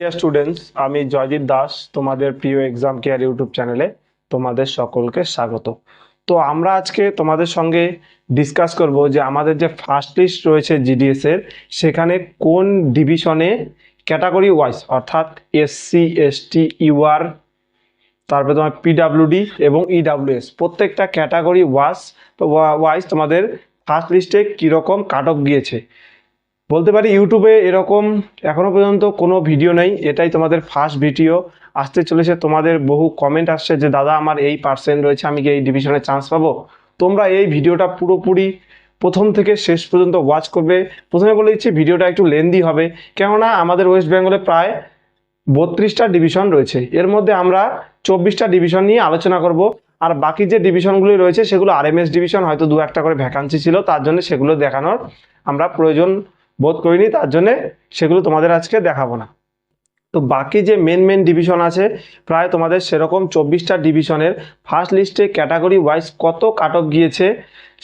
Dear students আমি জয়দীপ দাস, তোমাদের প্রিয় এক্সাম কেয়ার ইউটিউব চ্যানেলে তোমাদের সকলকে স্বাগত। তো আমরা আজকে তোমাদের সঙ্গে ডিসকাস করব যে আমাদের যে ফার্স্ট লিস্ট রয়েছে জিডিএস এর, সেখানে কোন ডিভিশনে ক্যাটাগরি ওয়াইজ অর্থাৎ এসসি এসটি ইউআর তারপরে তোমার পিডাব্লিউডি এবং ইডাব্লিউএস প্রত্যেকটা ক্যাটাগরি ওয়াইজ ওয়াইজ তোমাদের ফার্স্ট লিস্টে কীরকম কাট অফ গিয়েছে বলতে পারি ইউটিউবে এরকম এখনও পর্যন্ত কোনো ভিডিও নেই, এটাই তোমাদের ফার্স্ট ভিডিও আসতে চলেছে তোমাদের বহু কমেন্ট আসছে যে, দাদা, আমার এই পার্সেন্ট রয়েছে, আমি কি এই ডিভিশনে চান্স পাবো? তোমরা এই ভিডিওটা পুরোপুরি প্রথম থেকে শেষ পর্যন্ত ওয়াচ করবে। প্রথমে বলে দিচ্ছি, ভিডিওটা একটু লেন্দি হবে, কেননা আমাদের ওয়েস্ট বেঙ্গলে প্রায় বত্রিশটা ডিভিশন রয়েছে। এর মধ্যে আমরা চব্বিশটা ডিভিশন নিয়ে আলোচনা করব, আর বাকি যে ডিভিশনগুলি রয়েছে, সেগুলো আর আরএমএস ডিভিশন হয়তো দু একটা করে ভ্যাকান্সি ছিল, তার জন্য সেগুলো দেখানোর আমরা প্রয়োজন বোধ করিনি, তার জন্যে সেগুলো তোমাদের আজকে দেখাবো না। তো বাকি যে মেন মেন ডিভিশন আছে, প্রায় তোমাদের সেরকম চব্বিশটা ডিভিশনের ফার্স্ট লিস্টে ক্যাটাগরি ওয়াইজ কত কাট অফ গিয়েছে,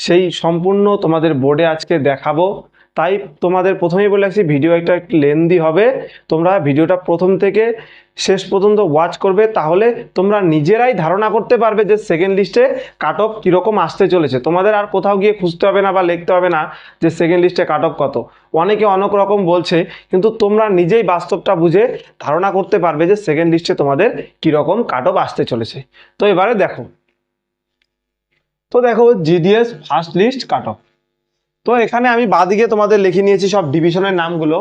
সেই সম্পূর্ণ তোমাদের বোর্ডে আজকে দেখাবো। তাই তোমাদের প্রথমেই বলে রাখছি ভিডিও একটা একটু লেন্দি হবে। তোমরা ভিডিওটা প্রথম থেকে শেষ পর্যন্ত ওয়াচ করবে, তাহলে তোমরা নিজেরাই ধারণা করতে পারবে যে সেকেন্ড লিস্টে কাট অফ কীরকম আসতে চলেছে। তোমাদের আর কোথাও গিয়ে খুঁজতে হবে না বা লিখতে হবে না যে সেকেন্ড লিস্টে কাট অফ কত। অনেকে অনেক রকম বলছে, কিন্তু তোমরা নিজেই বাস্তবটা বুঝে ধারণা করতে পারবে যে সেকেন্ড লিস্টে তোমাদের কীরকম কাট অফ আসতে চলেছে। তো এবারে দেখো। তো দেখো GDS first list cut off তো এখানে আমি বাদিকে তোমাদের লিখে নিয়েছি সব ডিভিশনের নামগুলো।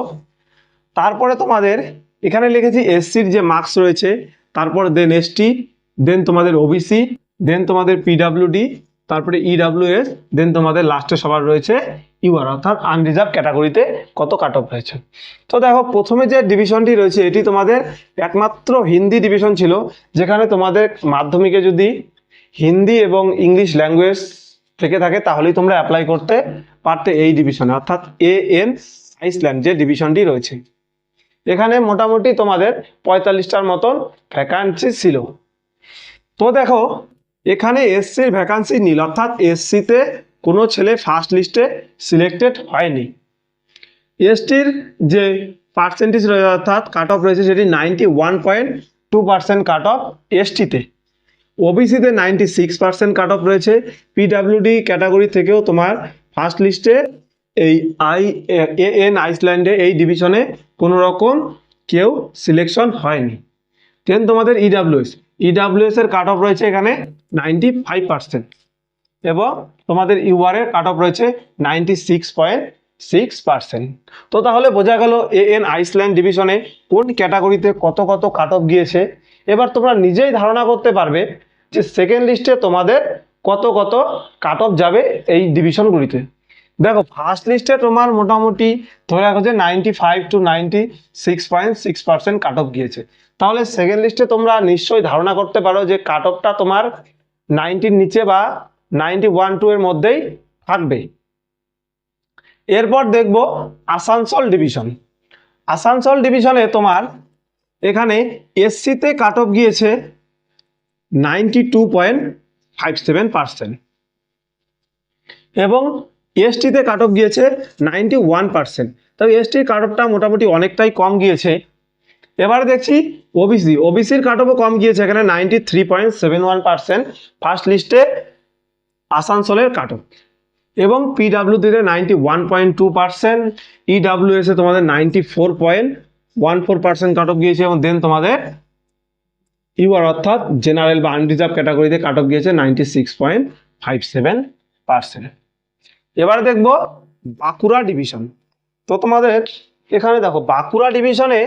তারপরে তোমাদের এখানে লিখেছি এসসির যে মার্কস রয়েছে, তারপর দেন এসটি দেন তোমাদের ওবিসি দেন তোমাদের পিডাব্লিউডি তারপরে ইডাব্লিউএস দেন তোমাদের লাস্টে সবার রয়েছে ইউআর অর্থাৎ আনরিজার্ভ ক্যাটাগরিতে কত কাট অফ রয়েছে। তো দেখো, প্রথমে যে ডিভিশনটি রয়েছে, এটি তোমাদের একমাত্র হিন্দি ডিভিশন ছিল, যেখানে তোমাদের মাধ্যমিকে যদি হিন্দি এবং ইংলিশ ল্যাঙ্গুয়েজ থেকে থাকে, তাহলেই তোমরা অ্যাপ্লাই করতে পারতে এই ডিভিশনে অর্থাৎ এ এন আইসল্যান্ড যে ডিভিশনটি রয়েছে। এখানে মোটামুটি তোমাদের পঁয়তাল্লিশটার মতন ভ্যাকান্সি ছিল। তো দেখো, এখানে এসসির ভ্যাকান্সি নীল, অর্থাৎ এসসিতে কোনো ছেলে ফার্স্ট লিস্টে সিলেক্টেড হয়নি। এসটির যে পার্সেন্টেজ রয়েছে, অর্থাৎ কাট অফ রয়েছে, সেটি ninety one point two percent cut off এসটিতে ওবিসিতে ninety six percent cut off রয়েছে। পিডাব্লিউডি ক্যাটাগরি থেকেও তোমার ফার্স্ট লিস্টে এই আই এন আইসল্যান্ডে এই ডিভিশনে কোনো রকম কেউ সিলেকশন হয়নি। দেন তোমাদের ইডাব্লিউএস ইডাব্লিউএস এর কাট অফ রয়েছে এখানে নাইনটি ফাইভ পার্সেন্ট এবং তোমাদের ইউআর এর কাট অফ রয়েছে ninety six point six percent তো তাহলে বোঝা গেল এ এন আইসল্যান্ড ডিভিশনে কোন ক্যাটাগরিতে কত কত কাট অফ গিয়েছে? এবার তোমরা নিজেই ধারণা করতে পারবে যে সেকেন্ড লিস্টে তোমাদের কত কত কাট অফ যাবে এই ডিভিশনগুলিতে দেখো ফার্স্ট লিস্টে তোমার মোটামুটি ধরে রাখো যে ninety five to ninety six point six percent cut off গিয়েছে। তাহলে সেকেন্ড লিস্টে তোমরা নিশ্চয়ই ধারণা করতে পারো যে কাট অফটা তোমার নাইনটির নিচে বা নাইনটি ওয়ান টু এর মধ্যেই থাকবে। এরপর দেখব আসানসোল ডিভিশন আসানসোল ডিভিশনে তোমার এখানে এসসিতে কাট অফ গিয়েছে ninety two point five seven percent এবং এসটিতে কাট অফ গিয়েছে নাইনটি ওয়ান পার্সেন্ট তবে এসটির কাট অফটা মোটামুটি অনেকটাই কম গিয়েছে। এবারে দেখছি ওবিসি ওবিসির কাট অফও কম গিয়েছে, এখানে ninety three point seven one percent first লিস্টে আসানসোলের কাট অফ এবং পিডাব্লিউডিতে ninety one point two percent ইডাব্লিউএসে তোমাদের ninety four point one four percent cut off গিয়েছে এবং দেন তোমাদের ইউআর অর্থাৎ জেনারেল বা আনরিজার্ভ ক্যাটাগরিতে কাট অফ গিয়েছে ninety six point five seven percent এবারে দেখব বাঁকুড়া ডিভিশন তো তোমাদের এখানে দেখো, বাঁকুড়া ডিভিশনে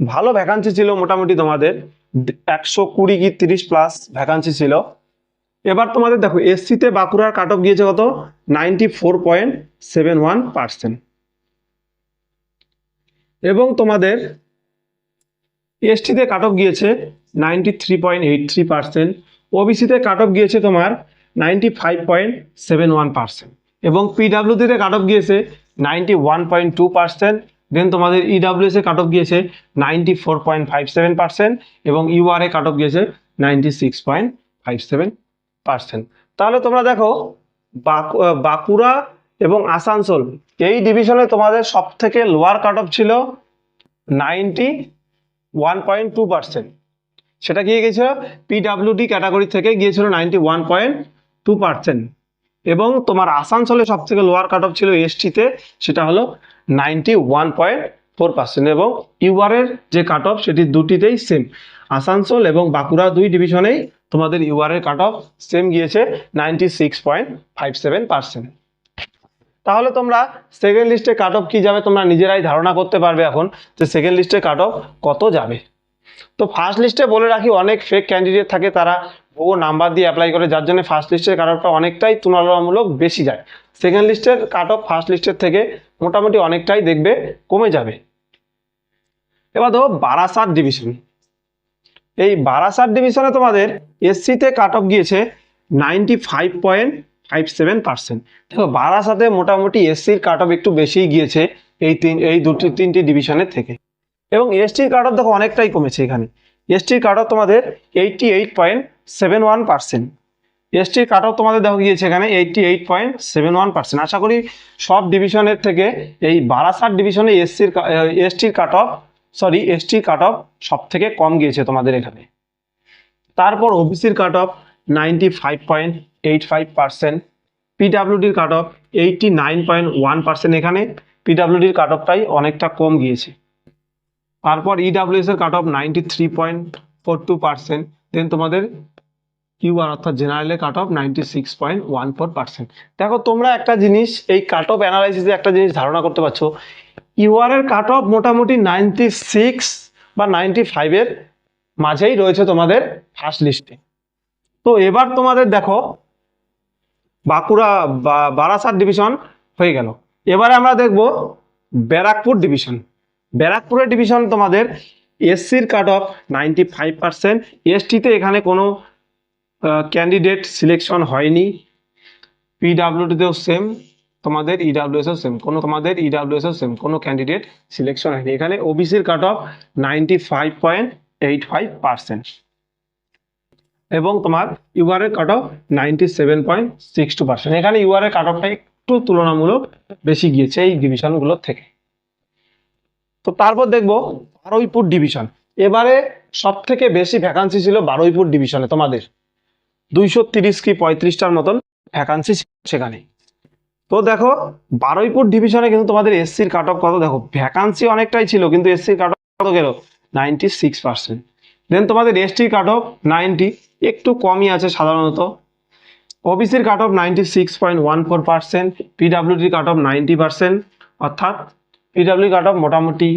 ভালো ভ্যাকান্সি ছিল মোটামুটি তোমাদের একশো কুড়ি কি তিরিশ প্লাস ভ্যাকান্সি ছিল। এবার তোমাদের দেখো এসসিতে বাঁকুড়ার কাট অফ গিয়েছে কত? Ninety four point seven one percent এবং তোমাদের এসটিতে কাট অফ গিয়েছে ninety three point eight three percent ওবিসিতে cut off গিয়েছে তোমার ninety five point seven one percent এবং পিডাব্লিউডিতে কাট অফ গিয়েছে ninety one point two percent then তোমাদের ইডাব্লিউএসে কাট অফ গিয়েছে ninety four point five seven percent এবং ইউআরএ কাট অফ গিয়েছে ninety six point five seven percent তাহলে তোমরা দেখো বাঁকু- বাঁকুড়া এবং আসানসোল। এই ডিভিশনে তোমাদের সব থেকে লোয়ার কাট অফ ছিল ninety one point two percent সেটা গিয়ে গিয়েছিল পিডাব্লিউডি ক্যাটাগরি থেকে গিয়েছিল ninety one point two percent এবং তোমার আসানসোলে সব থেকে লোয়ার কাট অফ ছিল এসটিতে, সেটা হলো ninety one point four percent এবং ইউআরের যে কাট অফ সেটি দুটিতেই সেম আসানসোল এবং বাঁকুড়া দুই ডিভিশনেই তোমাদের ইউআরের কাট অফ সেম গিয়েছে ninety six point five seven percent তাহলে তোমরা সেকেন্ড লিস্টে কাট অফ কী যাবে? তোমরা নিজেরাই ধারণা করতে পারবে এখন যে সেকেন্ড লিস্টে কাট অফ কত যাবে। তো ফার্স্ট লিস্টে বলে রাখি, অনেক ফেক ক্যান্ডিডেট থাকে, তারা বহু নাম্বার দিয়ে অ্যাপ্লাই করে, যার জন্য ফার্স্ট লিস্টের কাট অফটা অনেকটাই তুলনামূলক বেশি যায়। সেকেন্ড লিস্টের কাট অফ ফার্স্ট লিস্টের থেকে মোটামুটি অনেকটাই দেখবে কমে যাবে। এবার দেখো বারাসাত ডিভিশন এই বারাসাত ডিভিশনে তোমাদের এসসিতে কাট অফ গিয়েছে ninety five point five seven percent দেখো, বারাসাতে মোটামুটি এসসির কাট অফ একটু বেশিই গিয়েছে এই তিন, এই দুটি, তিনটি ডিভিশনের থেকে। এবং এসটির কাট অফ দেখো, অনেকটাই কমেছে এখানে। এসটির কাট অফ তোমাদের eighty eight point seven one percent এসটির cut off তোমাদের দেখো, গিয়েছে এখানে eighty eight point seven one percent আশা করি সব ডিভিশনের থেকে এই বারাসাত ডিভিশনে এসসির এসটির কাট অফ সরি এসটির কাট অফ সব থেকে কম গিয়েছে তোমাদের এখানে। তারপর ওবিসির cut off ninety five point eight five percent পিডাব্লিউডির cut off eighty nine point one percent এখানে পিডাব্লিউডির কাট অফটাই অনেকটা কম গিয়েছে। তারপর ইডাব্লিউএস এর cut off ninety three point four two percent then তোমাদের ইউআর অর্থাৎ জেনারেলের cut off ninety six point one four percent দেখো, তোমরা একটা জিনিস, এই কাট অফ অ্যানালাইসিসে একটা জিনিস ধারণা করতে পারছ ইউআর এর কাট অফ মোটামুটি নাইনটি সিক্স বা নাইনটি ফাইভের মাঝেই রয়েছে তোমাদের ফার্স্ট লিস্টে তো এবার তোমাদের দেখো বাঁকুড়া বারাসাত ডিভিশন হয়ে গেল। এবারে আমরা দেখব ব্যারাকপুর ডিভিশন ব্যারাকপুরের ডিভিশন তোমাদের এসসির cut off ninety five percent এসটিতে এখানে কোনো ক্যান্ডিডেট সিলেকশন হয়নি। পিডাব্লিউডিতেও সেম তোমাদের ইডাব্লিউএসও সেম কোনো তোমাদের ইডাব্লিউএসও সেম কোনো ক্যান্ডিডেট সিলেকশন হয়নি। এখানে ওবিসির cut off ninety five point eight five percent এবং তোমার ইউআরের cut off ninety seven point six two percent এখানে ইউআরের কাট অফটা একটু তুলনামূলক বেশি গিয়েছে এই ডিভিশনগুলোর থেকে। তো তারপর দেখব বারুইপুর ডিভিশন এবারে সব থেকে বেশি ভ্যাকান্সি ছিল বারুইপুর ডিভিশনে তোমাদের। দুইশো তিরিশ কি পঁয়ত্রিশটার মতন ভ্যাকান্সি সেখানে। তো দেখো, বারুইপুর ডিভিশনে কিন্তু তোমাদের এসসির কাট অফ কত? দেখো ভ্যাকান্সি অনেকটাই ছিল, কিন্তু এসসির কাট অফ কত গেল? নাইনটি সিক্স পার্সেন্ট দেন তোমাদের এসটির কাট অফ নাইনটি একটু কমই আছে সাধারণত। ওবিসির cut off ninety six point one four percent পিডাব্লিউডির cut off ninety percent অর্থাৎ পিডাব্লিউ কাট অফ মোটামুটি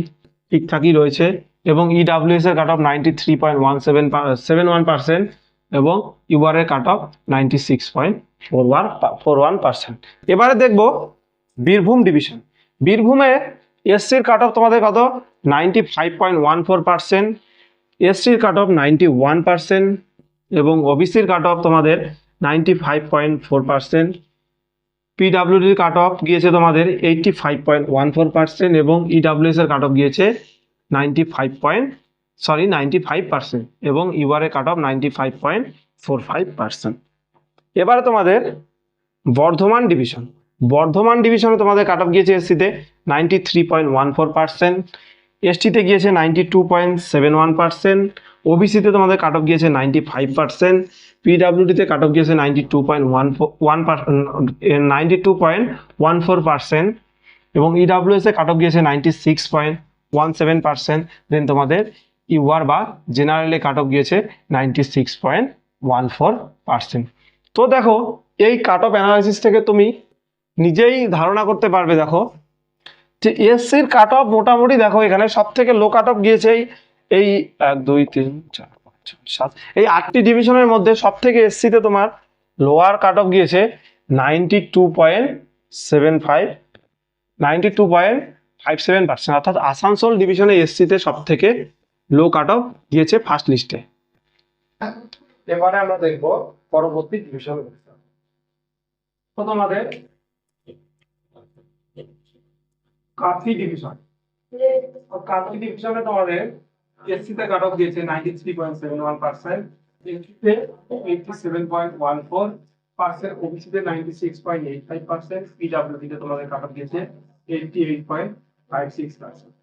ঠিকঠাকই রয়েছে এবং ইডাব্লিউএস এর cut off ninety three point one seven seven one percent এবং ইউআর এর cut off ninety six point four one four one percent এবারে দেখব বীরভূম ডিভিশন বীরভূমে এসসির কাট অফ তোমাদের কত? Ninety five point one four percent এসসির cut off ninety one percent এবং ওবিসির cut off তোমাদের ninety five point four percent পিডাব্লিউডির cut off গিয়েছে তোমাদের eighty five point one four percent এবং ইডাব্লিউএস এর কাট অফ গিয়েছে ninety five point sorry ninety five percent এবং UR এর cut off ninety five point four five percent এবারে তোমাদের Bardhaman division Bardhaman ডিভিশনে তোমাদের কাট অফ গিয়েছে এসসিতে ninety three point one four percent এসটিতে গিয়েছে ninety two point seven one percent ওবিসিতে তোমাদের cut off গিয়েছে নাইনটি ফাইভ পার্সেন্ট পিডাব্লিউডিতে কাট অফ গিয়েছে ninety two point one one ninety two point one four percent এবং EWS cut off গিয়েছে ninety six point one seven percent then তোমাদের UR বা জেনারেলে cut off গিয়েছে ninety six point one four percent তো দেখো, এই কাট অফ অ্যানালাইসিস থেকে তুমি নিজেই ধারণা করতে পারবে, দেখো। যে এসসির কাট অফ মোটামুটি, দেখো, এখানে সব থেকে লো কাট অফ গিয়েছে এই এই এক দুই তিন চার পাঁচ ছয় সাত। এই আটটি ডিভিশনের মধ্যে সব থেকে এসসিতে তোমার লোয়ার কাট অফ গিয়েছে ninety two point seven five ninety two point five seven percent অর্থাৎ আসানসোল ডিভিশনে এসসিতে সব থেকে লো কাট অফ গিয়েছে ফার্স্ট লিস্টে এবারে আমরা দেখব পরবর্তী ডিভিশন তো তোমাদের কাথি ডিভিশন কাথি ডিভিশনে তোমাদের এসসিতে কাট অফ দিয়েছে ninety three point seven one percent point one four percent point eight five percent পিডাব্লিউডিতে তোমাদের কাট অফ দিয়েছে eighty eight point five six percent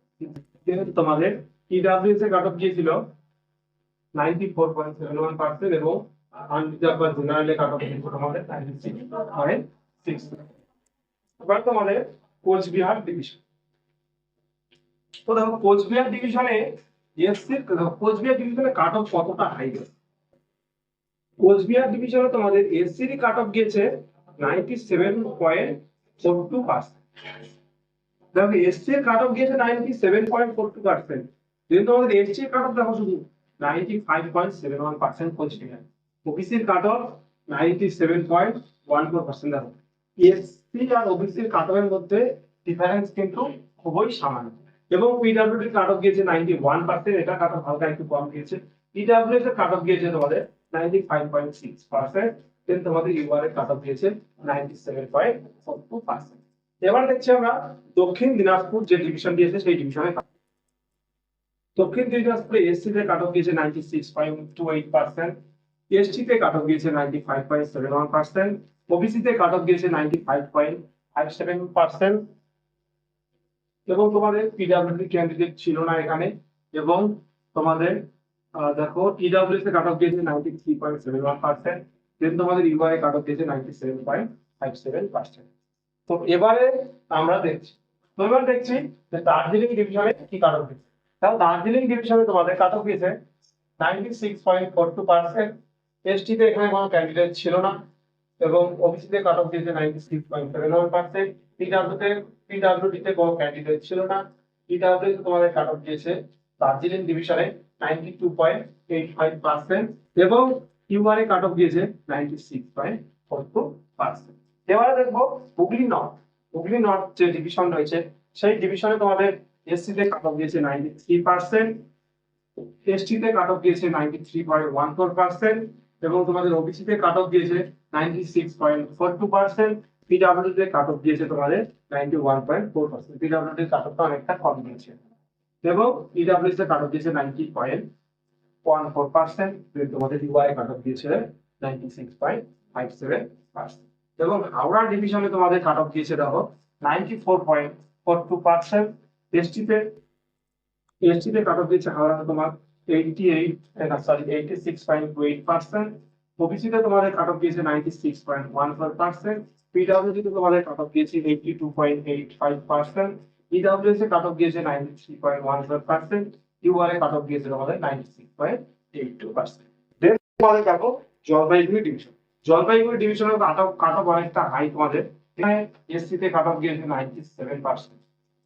যেহেতু তোমাদের ইডাব্লিউএস এর cut off seven one percent এবং আনরিজার্ভ বা জেনারেলে cut off গিয়েছিল তোমাদের নাইনটি সিক্স পয়েন্ট সিক্স এবার তোমাদের কোচবিহার ডিভিশন তো দেখো কোচবিহার ডিভিশনে কোচবিহার ডিভিশনে কাট অফ কতটা হাই কোচবিহার তোমাদের এসসির কাট অফ গিয়েছে four two percent cut off দেখো শুধু five point seven one percent cut off ninety seven point one four percent দেখো। আর ওবিসির কাট মধ্যে ডিফারেন্স কিন্তু খুবই সামান্য। এবং পিডব্লিউডি কাট অফ গিয়েছে নাইনটি ওয়ান পার্সেন্ট এটা কাট অফ হালকা একটু কম গিয়েছে পিডব্লিউএস এর কাট অফ গিয়েছে তোমাদের ninety five point six percent then তোমাদের ইউআর এর কাট অফ গিয়েছে ninety seven point two percent এবার দেখছি আমরা দক্ষিণ দিনাজপুর যে ডিভিশন দিয়েছে, সেই ডিভিশনে দক্ষিণ দিনাজপুরে এসসি তে কাট অফ গিয়েছে ninety six point two eight percent ST তে কাট অফ গিয়েছে ninety five point seven one percent OBC তে কাট অফ গিয়েছে ninety five point five seven percent এবং তোমাদের পিডাব্লিউডি ক্যান্ডিডেট ছিল না এখানে, এবং তোমাদের দেখো ইডাব্লিউএস এ কাট অফ দিয়েছে ninety three point seven one percent then তোমাদের ইউআই কাট অফ দিয়েছে ninety seven point five seven percent তো এবারে আমরা দেখছি, তো এবার দেখছি যে দার্জিলিং ডিভিশনে কি কাট অফ দিয়েছে তাহলে দার্জিলিং ডিভিশনে তোমাদের কাট অফ দিয়েছে ninety six point four two percent এসটিতে এখানে কোনো ক্যান্ডিডেট ছিল না, এবং ওবিসিতে কাট অফ দিয়েছে ninety six point seven one percent পিডাব্লিউতে পিডাব্লিউডিতে কোনো ক্যান্ডিডেট ছিল না। পিডাব্লিউ তোমাদের কাট অফ দিয়েছে দার্জিলিং ডিভিশনে ninety two point eight five percent এবং ইউআরএ কাট অফ দিয়েছে ninety six point four percent এবারে দেখব হুগলি নর্থ হুগলি নর্থ যে ডিভিশন রয়েছে, সেই ডিভিশনে তোমাদের এসসি তে কাট অফ দিয়েছে নাইনটি থ্রি পার্সেন্ট এসটি তে কাট অফ দিয়েছে ninety three point one four percent এবং তোমাদের ওবিসি তে কাট অফ দিয়েছে ninety six point four two percent PW তে কাট অফ দিয়েছে তোমাদের ninety one point four percent PW তে কাট অফটা অনেকটা কম দিয়েছে। এবং ইডাব্লিউএস কাট অফ দিয়েছে ninety point one four percent তোমাদের ইউআই কাট অফ দিয়েছে ninety six point five seven percent এবং হাওড়া ডিভিশনে তোমাদের কাট অফ দিয়েছে, দেখো ninety four point four two percent এসটিতে এসটিতে কাট অফ দিয়েছে হাওড়া তোমার eighty eight sorry eighty six point two eight percent ওবিসিতে তোমাদের কাট অফ দিয়েছে ninety six point one four percent পিডাব্লিউডিতে তোমাদের কাট অফ দিয়েছে eighty two point eight five percent EWS এ cut off দিয়েছে ninety three point one four percent UR এ cut off দিয়েছে তোমাদের ninety six point eight two percent then তোমাদের দেখো Jalpaiguri division Jalpaiguri ডিভিশনের cut off cut off অনেকটা high তোমাদের। এখানে SC তে কাট অফ গিয়েছে নাইনটি সেভেন পার্সেন্ট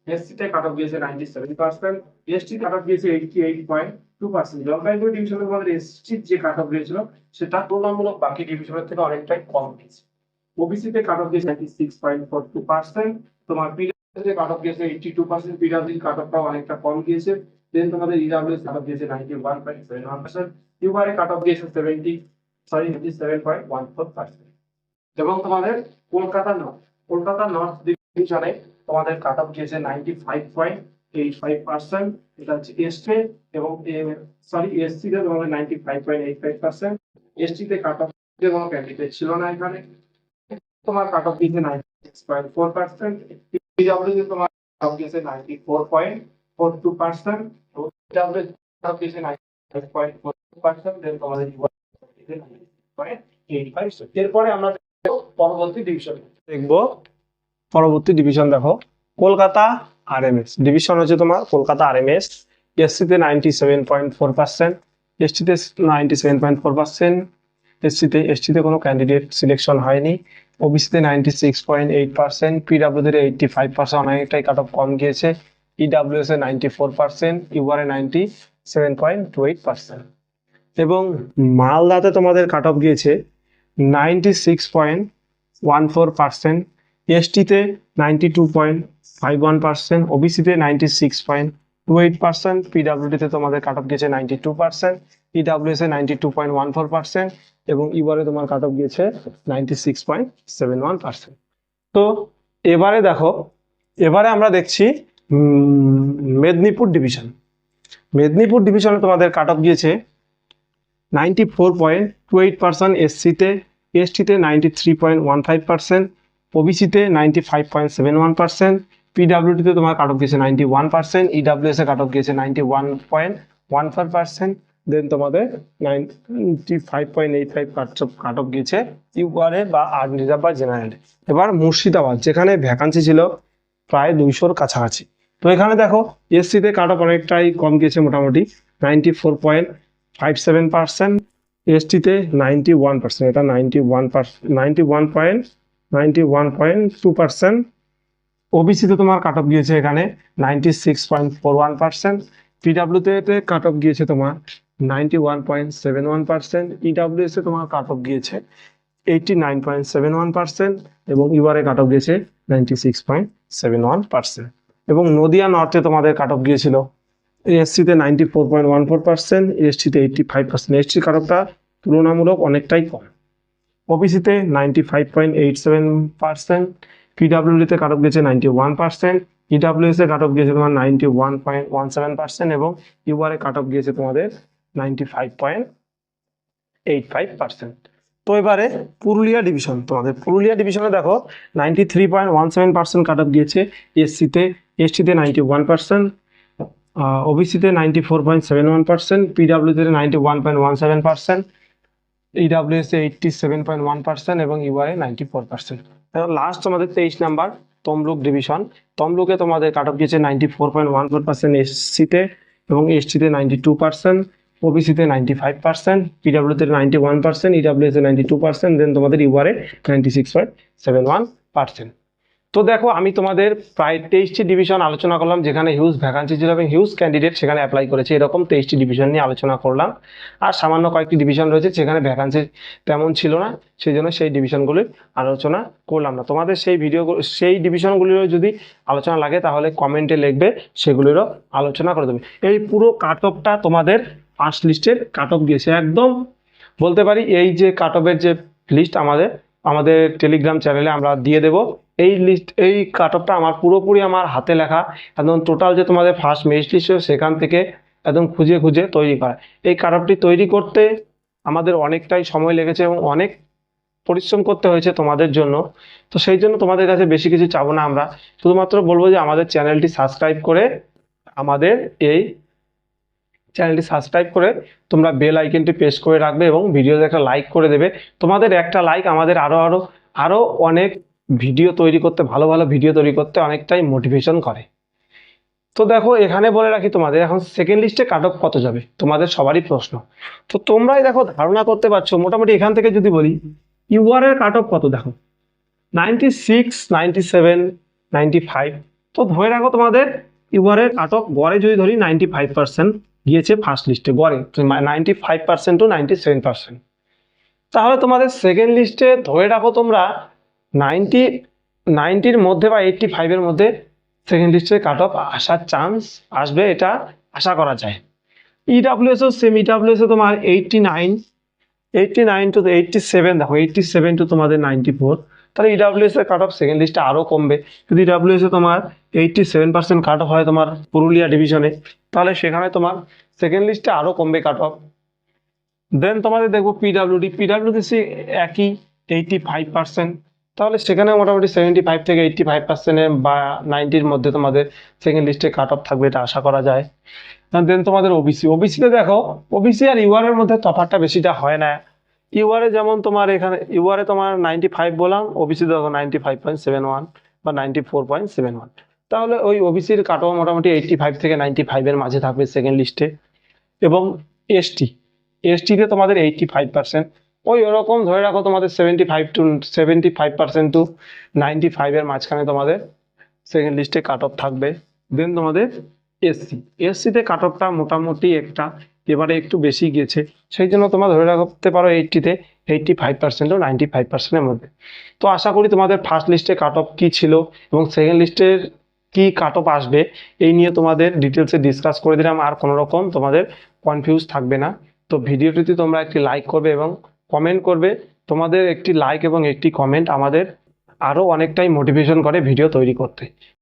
এসসি তে কাট অফ গিয়েছে ninety seven percent ST cut off গিয়েছে eighty eight point two percent Jalpaiguri ডিভিশনে তোমাদের এসটি যে কাট অফ গিয়েছিল সেটা তুলনামূলক বাকি ডিভিশনের থেকে অনেকটাই কম দিয়েছে। ওবিসি তে cut off ninety six point four two percent তোমার পিডাব্লিউ কাট অফ গিয়েছে eighty two percent P W cut অফটা অনেকটা কম দিয়েছে। দেন তোমাদের ইডাব্লিউএস কাট অফ দিয়েছে ninety one point seven one percent ইউআরএ cut off দিয়েছে seventy sorry ninety seven point one four percent এবং তোমাদের কলকাতা নর্থ কলকাতা নর্থ ডিভিশনে তোমাদের কাট অফ গিয়েছে ninety five point eight five percent এটা হচ্ছে এবং সরি তে five point eight five percent তে কাট অফ ছিল না এখানে। তোমার cut off ninety point four percent তোমার four point four two percent five point four two percent then তোমাদের এরপরে আমরা পরবর্তী ডিভিশন দেখব পরবর্তী ডিভিশন দেখো। কলকাতা আরএমএস ডিভিশন হচ্ছে তোমার Kolkata RMS এসসিতে ninety seven point four percent এসটিতে ninety seven point four percent এসসিতে এসটিতে কোনো ক্যান্ডিডেট সিলেকশন হয়নি। ওবিসিতে ninety six point eight percent পিডাব্লিউতে eighty five percent অনেকটাই কাট অফ কম গিয়েছে। ইডাব্লিউএস এ ninety four percent ইউআরএ ninety seven point two eight percent এবং মালদাতে তোমাদের কাট অফ গিয়েছে ninety six point one four percent এসটিতে ninety two point five one percent ওবিসিতে ninety six point two eight percent পিডাব্লিউডিতে তোমাদের cut off গিয়েছে ninety two percent EWS ninety two point one four percent এবং ইবারে তোমার cut off গিয়েছে ninety six point seven one percent তো এবারে দেখো, এবারে আমরা দেখছি মেদিনীপুর ডিভিশন মেদিনীপুর ডিভিশনে তোমাদের কাট অফ গিয়েছে ninety four point two eight percent এসসিতে এসটিতে ninety three point one five percent ওবিসিতে ninety five point seven one percent পিডাব্লিউডিতে তোমার কাট অফ গিয়েছে ninety one percent EWS cut off গিয়েছে ninety one point one five percent then তোমাদের ninety five point eight five cut off গিয়েছে ইউআরএ বা art reserve বা general এবার মুর্শিদাবাদ, যেখানে ভ্যাকান্সি ছিল প্রায় দুইশোর কাছাকাছি। তো এখানে দেখো এসসিতে কাট অফ অনেকটাই কম গিয়েছে মোটামুটি ninety four point five seven percent এসটিতে ninety one percent এটা ninety one percent ninety one point ninety one point two percent ওবিসিতে তোমার কাট অফ গিয়েছে এখানে ninety six point four one percent পিডাব্লিউতে cut off গিয়েছে তোমার ninety one point seven one percent ইডাব্লিউএসে তোমার cut off গিয়েছে eighty nine point seven one percent এবং ইউআরএ cut off গিয়েছে ninety six point seven one percent এবং নদিয়া নর্থে তোমাদের কাট অফ গিয়েছিল এসসিতে ninety four point one four percent এসটিতে eighty five percent এসটির কাট অফটা তুলনামূলক অনেকটাই কম। ওবিসিতে ninety five point eight seven percent পিডাব্লিউডিতে cut off গিয়েছে ninety one percent cut off গিয়েছে তোমার ninety one point one seven percent এবং ইউআরএ কাট অফ গিয়েছে তোমাদের ninety five point eight five percent তো এবারে পুরুলিয়া ডিভিশন তোমাদের পুরুলিয়া ডিভিশনে দেখো ninety three point one seven percent cut off গিয়েছে এসসিতে এসটিতে ninety one percent ওবিসিতে ninety four point seven one percent পিডাব্লিউতে ninety one point one seven percent ইডাব্লিউএসে eighty seven point one percent এবং ইউআরএ নাইনটি ফোর পার্সেন্ট লাস্ট তোমাদের তেইশ number Tamluk division তমলুকে তোমাদের cut off গিয়েছে ninety four point one four percent এসসিতে এবং এসটিতে ninety two percent ওবিসিতে নাইনটি ফাইভ পার্সেন্ট পিডাব্লিউতে নাইনটি ওয়ান পার্সেন্ট ইডাব্লিউএসে নাইনটি টু পার্সেন্ট দেন তোমাদের ইউআরএ ninety six point seven one percent তো দেখো, আমি তোমাদের প্রায় তেইশটি ডিভিশন আলোচনা করলাম, যেখানে হিউজ ভ্যাকান্সি ছিল এবং হিউজ ক্যান্ডিডেট সেখানে অ্যাপ্লাই করেছে। এরকম তেইশটি ডিভিশন নিয়ে আলোচনা করলাম। আর সামান্য কয়েকটি ডিভিশন রয়েছে সেখানে ভ্যাকান্সি তেমন ছিল না সেই জন্য সেই ডিভিশনগুলির আলোচনা করলাম না। তোমাদের সেই ভিডিও সেই ডিভিশনগুলিরও যদি আলোচনা লাগে, তাহলে কমেন্টে লিখবে, সেগুলিরও আলোচনা করে দেবে। এই পুরো কাট অফটা তোমাদের ফার্স্ট লিস্টের কাট অফ গিয়েছে একদম বলতে পারি, এই যে কাট অফের যে লিস্ট আমাদের আমাদের টেলিগ্রাম চ্যানেলে আমরা দিয়ে দেব। এই লিস্ট এই কাট অফটা আমার পুরোপুরি আমার হাতে লেখা। একদম টোটাল যে তোমাদের ফার্স্ট মেরিট লিস্ট সেখান থেকে একদম খুঁজে খুঁজে তৈরি করা। এই কাট অফটি তৈরি করতে আমাদের অনেকটাই সময় লেগেছে এবং অনেক পরিশ্রম করতে হয়েছে তোমাদের জন্য। তো সেই জন্য তোমাদের কাছে বেশি কিছু চাবো না আমরা। শুধুমাত্র বলব যে আমাদের চ্যানেলটি সাবস্ক্রাইব করে আমাদের এই চ্যানেলটি সাবস্ক্রাইব করে তোমরা বেল আইকনটি প্রেস করে রাখবে এবং ভিডিওতে একটা লাইক করে দেবে। তোমাদের একটা লাইক আমাদের আরও আরও আরও অনেক ভিডিও তৈরি করতে, ভালো ভালো ভিডিও তৈরি করতে অনেকটাই মোটিভেশন করে। তো দেখো, এখানে বলে রাখি তোমাদের, এখন সেকেন্ড লিস্টে কাট অফ কত যাবে? তোমাদের সবারই প্রশ্ন। তো তোমরাই দেখো, ধারণা করতে পারছ, মোটামুটি এখান থেকে যদি বলি ইউআর এর কাট অফ কত দেখো? Ninety six ninety seven ninety five তো ধরে রাখো তোমাদের ইউআর এর কাট অফ গড়ে যদি ধরি নাইনটি ফাইভ পার্সেন্ট গিয়েছে ফার্স্ট লিস্টে গড়ে। Ninety five percent to ninety seven percent তাহলে তোমাদের সেকেন্ড লিস্টে ধরে রাখো তোমরা নাইনটি নাইনটির মধ্যে বা এইটটি ফাইভের মধ্যে সেকেন্ড লিস্টে কাট অফ আসার চান্স আসবে এটা আশা করা যায়। ইডাব্লিউএসও সেম ইডাব্লিউএসও তোমার eighty nine eighty nine to eighty seven দেখো এইটটি সেভেন টু তোমাদের নাইনটি ফোর তাহলে ইডাব্লিউএস এর কাট অফ সেকেন্ড লিস্টে আরও কমবে। যদি ইডাব্লিউএস এ তোমার eighty seven percent cut off হয় তোমার পুরুলিয়া ডিভিশনে তাহলে সেখানে তোমার সেকেন্ড লিস্টে আরও কমবে কাট অফ দেন তোমাদের দেখব পিডাব্লিউডি পিডাব্লিউডিসি একই এইটটি ফাইভ পার্সেন্ট তাহলে সেখানে মোটামুটি সেভেন্টি ফাইভ থেকে এইটটি ফাইভ পার্সেন্টের বা নাইনটির মধ্যে তোমাদের সেকেন্ড লিস্টে কাট অফ থাকবে এটা আশা করা যায়। দেন তোমাদের ওবিসি ওবিসিতে দেখো ওবিসি আর ইউআর এর মধ্যে তফাৎটা বেশিটা হয় না। ইউআরএ যেমন তোমার এখানে ইউআরে তোমার নাইনটি ফাইভ বললাম ওবিসি দেখো ninety five point seven one বা ninety four point seven one তাহলে ওই ওবিসির কাট অফ মোটামুটি এইটটি ফাইভ থেকে নাইনটি ফাইভের মাঝে থাকবে সেকেন্ড লিস্টে এবং এসটি এসটিতে তোমাদের এইটটি ফাইভ পার্সেন্ট ওই ওরকম ধরে রাখো তোমাদের seventy five to seventy five percent to ninety ফাইভের মাঝখানে তোমাদের সেকেন্ড লিস্টে কাট অফ থাকবে। দেন তোমাদের এসসি এসসিতে কাট অফটা মোটামুটি একটা এবারে একটু বেশি গিয়েছে। সেই জন্য তোমরা ধরে রাখতে পারো এইটটিতে এইটটি ফাইভ পার্সেন্ট ও নাইনটি ফাইভ পার্সেন্টের মধ্যে। তো আশা করি তোমাদের ফার্স্ট লিস্টে কাট অফ কী ছিল এবং সেকেন্ড লিস্টের কি কাট অফ আসবে এই নিয়ে তোমাদের ডিটেলসে ডিসকাস করে দিলাম। আর কোনো রকম তোমাদের কনফিউজ থাকবে না। তো ভিডিওটিতে তোমরা একটি লাইক করবে এবং কমেন্ট করবে। তোমাদের একটি লাইক এবং একটি কমেন্ট আমাদের আরও অনেকটাই মোটিভেশন করে ভিডিও তৈরি করতে।